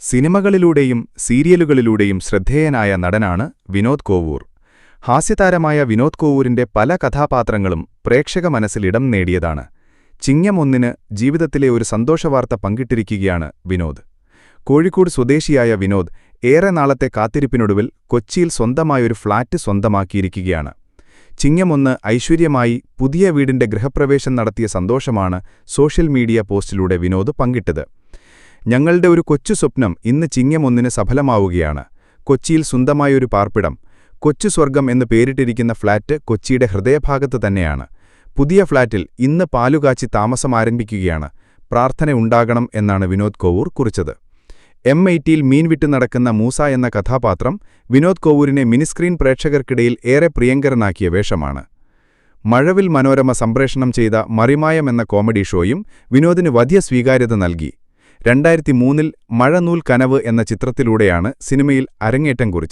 സിനിമകളിലൂടെയും സീരിയലുകളിലൂടെയും ശ്രദ്ധേയനായ നടനാണ് വിനോദ് കോവൂർ. ഹാസ്യതാരമായ വിനോദ് കോവൂരിന്റെ പല കഥാപാത്രങ്ങളും പ്രേക്ഷക മനസ്സിലിടം നേടിയതാണ്. ചിങ്ങം ഒന്നിന് ജീവിതത്തിലെ ഒരു സന്തോഷവാർത്ത പങ്കിട്ടിരിക്കുകയാണ് വിനോദ്. കോഴിക്കോട് സ്വദേശിയായ വിനോദ് ഏറെ നാളത്തെ കാത്തിരിപ്പിനൊടുവിൽ കൊച്ചിയിൽ സ്വന്തമായൊരു ഫ്ളാറ്റ് സ്വന്തമാക്കിയിരിക്കുകയാണ്. ചിങ്ങമൊന്ന് ഐശ്വര്യമായി പുതിയ വീടിന്റെ ഗൃഹപ്രവേശം നടത്തിയ സന്തോഷമാണ് സോഷ്യൽ മീഡിയ പോസ്റ്റിലൂടെ വിനോദ് പങ്കിട്ടത്. ഞങ്ങളുടെ ഒരു കൊച്ചു സ്വപ്നം ഇന്ന് ചിങ്ങമൊന്നിന് സഫലമാവുകയാണ്. കൊച്ചിയിൽ സ്വന്തമായൊരു പാർപ്പിടം. കൊച്ചു സ്വർഗം എന്ന് പേരിട്ടിരിക്കുന്ന ഫ്ളാറ്റ് കൊച്ചിയുടെ ഹൃദയഭാഗത്ത് തന്നെയാണ്. പുതിയ ഫ്ളാറ്റിൽ ഇന്ന് പാലുകാച്ചി താമസം ആരംഭിക്കുകയാണ്. പ്രാർത്ഥന ഉണ്ടാകണം എന്നാണ് വിനോദ് കോവൂർ കുറിച്ചത്. എം ഐറ്റിയിൽ മീൻ വിട്ടു നടക്കുന്ന മൂസ എന്ന കഥാപാത്രം വിനോദ് കോവൂരിനെ മിനിസ്ക്രീൻ പ്രേക്ഷകർക്കിടയിൽ ഏറെ പ്രിയങ്കരനാക്കിയ വേഷമാണ്. മഴവിൽ മനോരമ സംപ്രേഷണം ചെയ്ത മറിമായം എന്ന കോമഡി ഷോയും വിനോദിന് വലിയ സ്വീകാര്യത നൽകി. രണ്ടായിരത്തി മൂന്നിൽ മഴനൂൽ കനവ് എന്ന ചിത്രത്തിലൂടെയാണ് സിനിമയിൽ അരങ്ങേറ്റം കുറിച്ചത്.